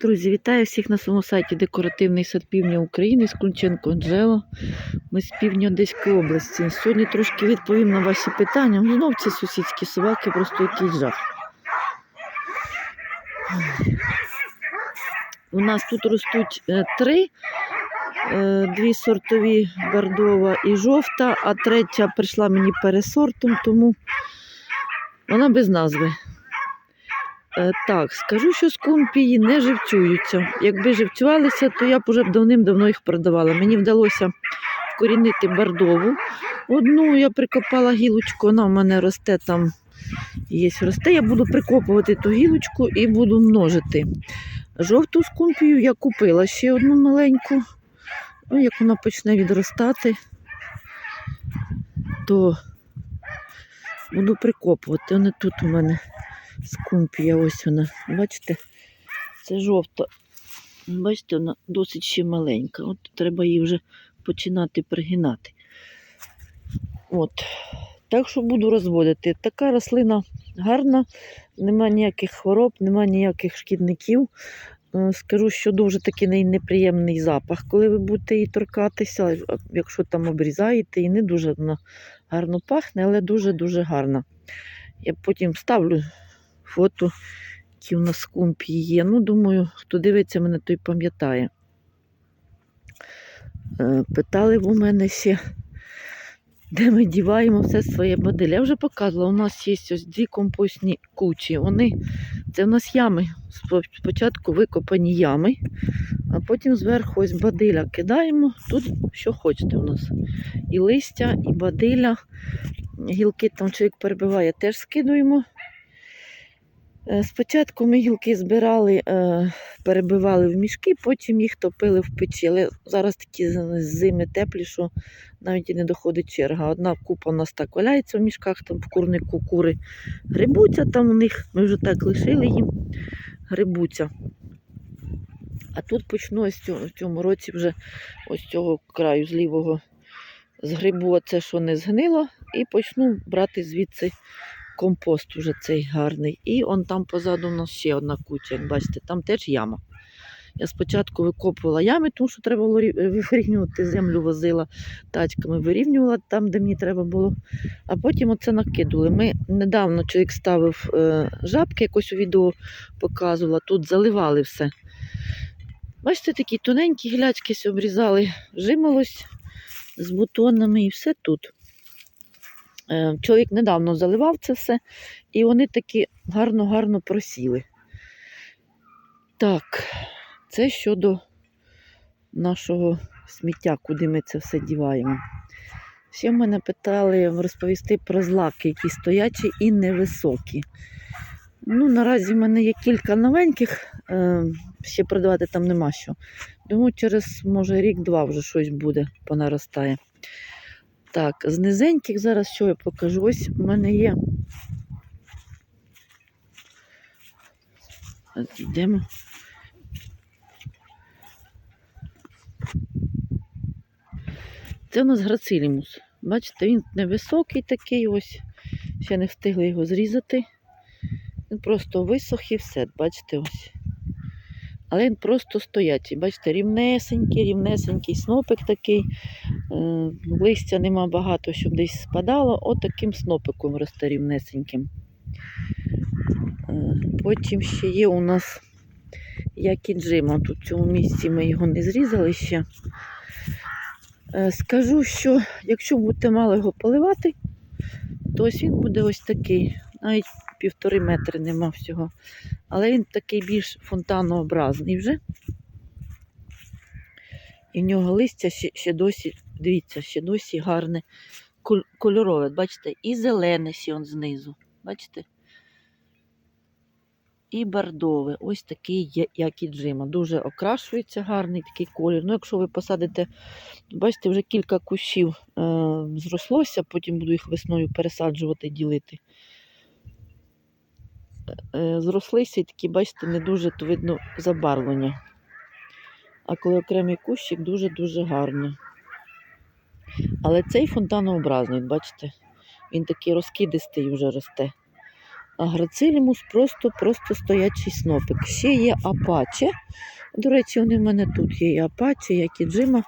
Друзі, вітаю всіх на своєму сайті Декоративний сад півдня України з Кунченко Анджело. Ми з півдня Одеської області. Сьогодні трошки відповім на ваші питання. Знов ці сусідські собаки, просто якийсь жах. У нас тут ростуть е, три, е, дві сортові бордова і жовта, а третя прийшла мені пересортом, тому вона без назви. Е, Так, скажу, що скумпії не живцюються. Якби живцювалися, то я б уже давним-давно їх продавала. Мені вдалося вкорінити бордову. Одну я прикопала гілочку, вона в мене росте там. Є росте. Я буду прикопувати ту гілочку і буду множити. Жовту скумпію я купила ще одну маленьку. Ну, як вона почне відростати, то буду прикопувати. Вони тут у мене скумпія, ось вона. Бачите, це жовта. Бачите, вона досить ще маленька. От треба її вже починати пригинати. От. Так що буду розводити. Така рослина гарна, нема ніяких хвороб, нема ніяких шкідників. Е, Скажу, що дуже такий неприємний запах, коли ви будете її торкатися, якщо там обрізаєте, і не дуже вона гарно пахне, але дуже-дуже гарна. Я потім ставлю фото, які у нас скумпії є. Ну, думаю, хто дивиться мене, той пам'ятає. Е, Питали в у мене ще, де ми діваємо все своє бадель. Я вже показувала, у нас є ось дві компостні кучі. Вони, це у нас ями. Спочатку викопані ями, а потім зверху ось бадиля кидаємо. Тут що хочете у нас. І листя, і бадиля. Гілки там чоловік перебиває, теж скидуємо. Е, Спочатку ми гілки збирали, е, перебивали в мішки, потім їх топили в печі. Але зараз такі зими теплі, що навіть і не доходить черга. Одна купа у нас так валяється в мішках, там в курнику кури грибуться там у них. Ми вже так лишили їм, грибуться. А тут почну ось в цьому році вже ось цього краю з лівого згрибу оце, що не згнило, і почну брати звідси компост уже цей гарний. І он там позаду у нас ще одна куча, як бачите, там теж яма. Я спочатку викопувала ями, тому що треба було вирівнювати землю, возила тачками, вирівнювала там, де мені треба було. А потім оце накидували. Ми недавно чоловік ставив е, жабки, якось у відео показувала, тут заливали все. Бачите, такі тоненькі гілячки ся обрізали, жимолось з бутонами і все тут. Е, Чоловік недавно заливав це все, і вони такі гарно-гарно просіли. Так, це щодо нашого сміття, куди ми це все діваємо. Ще мене питали розповісти про злаки, які стоячі і невисокі. Ну, наразі в мене є кілька новеньких, е, ще продавати там нема що. Думаю, через, може, рік-два вже щось буде, понаростає. Так, з низеньких зараз що я покажу? Ось у мене є. Йдемо. Це у нас грацилімус. Бачите, він невисокий такий ось. Ще не встигли його зрізати. Він просто висох і все, бачите ось. Але він просто стоячий. Бачите, рівнесенький, рівнесенький снопик такий. Листя нема багато, щоб десь спадало. От снопиком росте Потім ще є у нас якіджима. Тут в цьому місці ми його не зрізали ще. Е, Скажу, що якщо будете мало його поливати, то ось він буде ось такий. Навіть півтори метри нема всього. Але він такий більш фонтанообразний вже. І в нього листя ще, ще досі, дивіться, ще досі гарне кольорове. Бачите, і зелене ще он знизу. Бачите? І бордове. Ось такий, як і джима. Дуже окрашується гарний такий колір. Ну, якщо ви посадите, бачите, вже кілька кущів е, зрослося, потім буду їх весною пересаджувати, ділити. Е, зрослися і такі, бачите, не дуже то видно забарвлення. А коли окремий кущик дуже-дуже гарно. Але цей фонтанообразний, бачите, він такий розкидистий вже росте. А грацилімус просто, просто стоячий снопик. Ще є апаче. До речі, вони в мене тут є і апаче, як і джима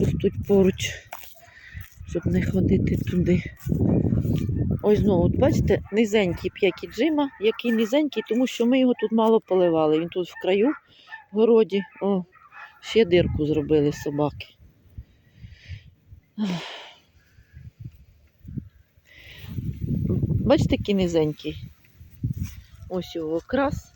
ростуть поруч, щоб не ходити туди. Ось знову, от бачите, низенький п'які джима, який низенький, тому що ми його тут мало поливали. Він тут в краю в городі. О, ще дирку зробили собаки. Бачите, який низенький. Ось його окрас.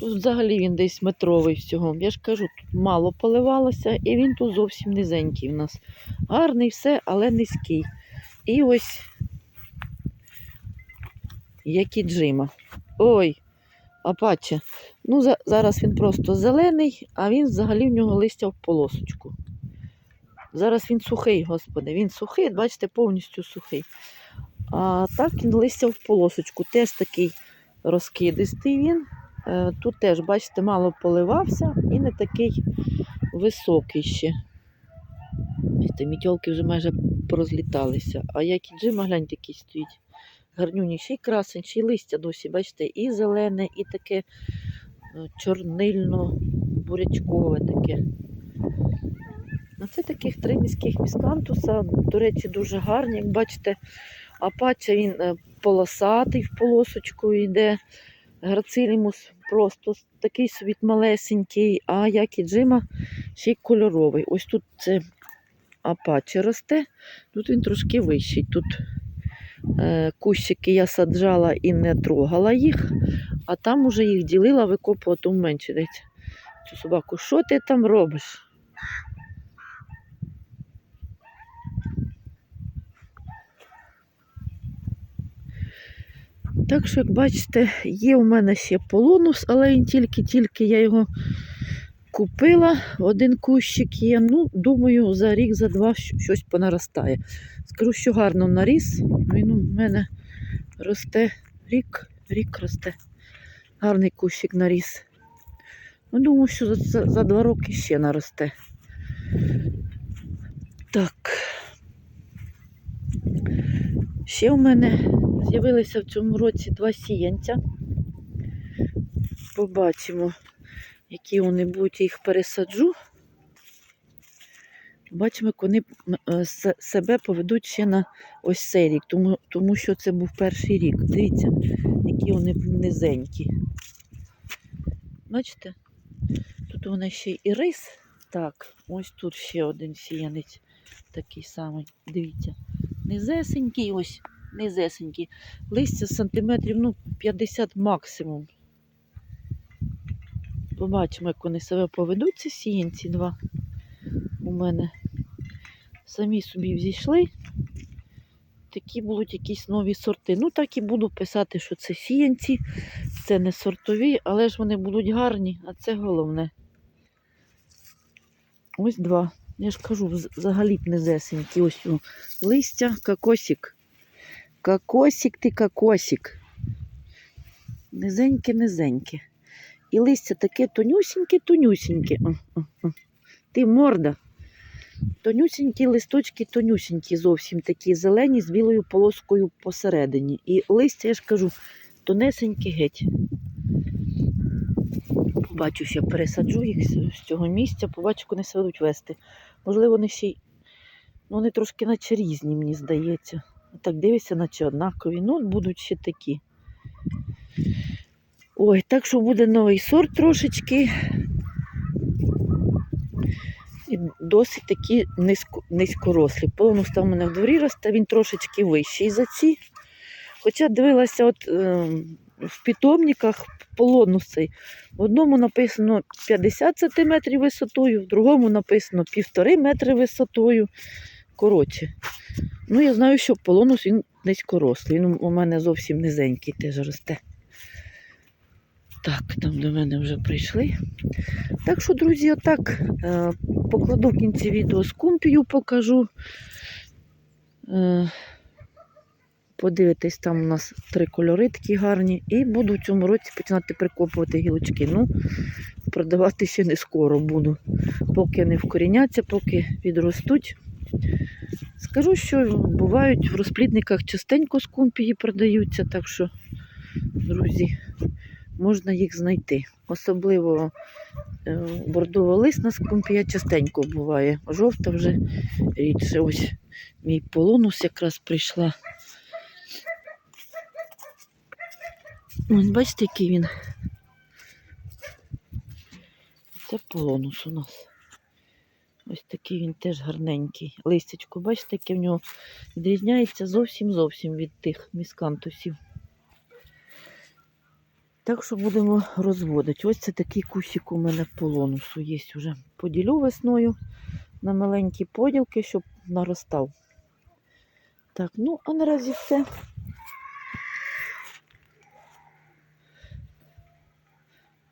Тут взагалі він десь метровий всього. Я ж кажу, тут мало поливалося, і він тут зовсім низенький в нас. Гарний все, але низький. І ось як джима. Ой, апаче. Ну, за, зараз він просто зелений, а він взагалі в нього листя в полосочку. Зараз він сухий, господи, він сухий, бачите, повністю сухий. А так він листя в полосочку. Теж такий розкидистий він. Е, Тут теж, бачите, мало поливався і не такий високий ще. Бачите, мітьолки вже майже порозліталися. А як і джима, гляньте, який стоїть. Гарнюні, ще й красень, ще й листя досі, бачите, і зелене, і таке е, чорнильно-бурячкове таке. А це таких три міських міскантуса, до речі, дуже гарні. Як бачите, апача він е, полосатий в полосочку йде. Грацилімус просто такий собі малесенький, а як і джима, ще й кольоровий. Ось тут це апаче росте, тут він трошки вищий. Тут е, кущики я саджала і не трогала їх, а там уже їх ділила, викопувала, то менше. Цю собаку, що ти там робиш? Так що, як бачите, є у мене ще полонус, але він тільки-тільки я його купила. Один кущик є. Ну, думаю, за рік, за два щось понаростає. Скажу, що гарно наріс. Він у мене росте рік, рік росте. Гарний кущик наріс. Ну, думаю, що за, за, два роки ще наросте. Так. Ще у мене з'явилися в цьому році два сіянця. Побачимо, які вони будуть, їх пересаджу. Бачимо, як вони е, се- себе поведуть ще на ось цей рік, тому, тому що це був перший рік. Дивіться, які вони низенькі. Бачите? Тут мене ще і рис. Так, ось тут ще один сіянець такий самий. Дивіться. Низесенький, ось, низесенький. Листя сантиметрів ну, 50 максимум. Побачимо, як вони себе поведуть, ці сіянці два у мене. Самі собі взійшли. Такі будуть якісь нові сорти. Ну, так і буду писати, що це сіянці, це не сортові, але ж вони будуть гарні, а це головне. Ось два. Я ж кажу, взагалі б низесенькі. Ось о, листя, кокосик. Кокосик ти кокосик. Низеньке, низеньке. І листя таке тонюсіньке, тонюсіньке. О, о, о. Ти морда. Тонюсінькі листочки, тонюсінькі, зовсім такі зелені з білою полоскою посередині. І листя, я ж кажу, тонесенькі геть. Побачу, що пересаджу їх з цього місця, побачу, вони себе будуть вести. Можливо, вони ще й ну, вони трошки наче різні, мені здається. Так дивишся, наче однакові. Ну, будуть ще такі. Ой, так що буде новий сорт трошечки. І досить такі низько, низькорослі. Полонус там у мене в дворі росте, він трошечки вищий за ці. Хоча дивилася, от е, в питомниках полонус цей. В одному написано 50 см висотою, в другому написано 1,5 метри висотою. Коротше. Ну, я знаю, що полонус він низькорослий. Він у мене зовсім низенький теж росте. Так, там до мене вже прийшли. Так що, друзі, отак е, покладу в кінці відео з кумпію, покажу. Е, подивитесь, там у нас три кольори такі гарні. І буду в цьому році починати прикопувати гілочки. Ну, продавати ще не скоро буду. Поки не вкоріняться, поки відростуть. Скажу, що бувають в розплідниках частенько скумпії продаються, так що, друзі, можна їх знайти. Особливо е, бордово-лисна скумпія частенько буває. Жовта вже рідше. Ось мій полонус якраз прийшла. Ось бачите, який він. Це полонус у нас. Ось такий він теж гарненький. Листячко, бачите, яке в нього відрізняється зовсім зовсім від тих міскантусів. Так що будемо розводити. Ось це такий кусик у мене полонусу є вже. Поділю весною на маленькі поділки, щоб наростав. Так, ну а наразі все.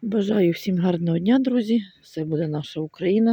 Бажаю всім гарного дня, друзі. Все буде наша Україна.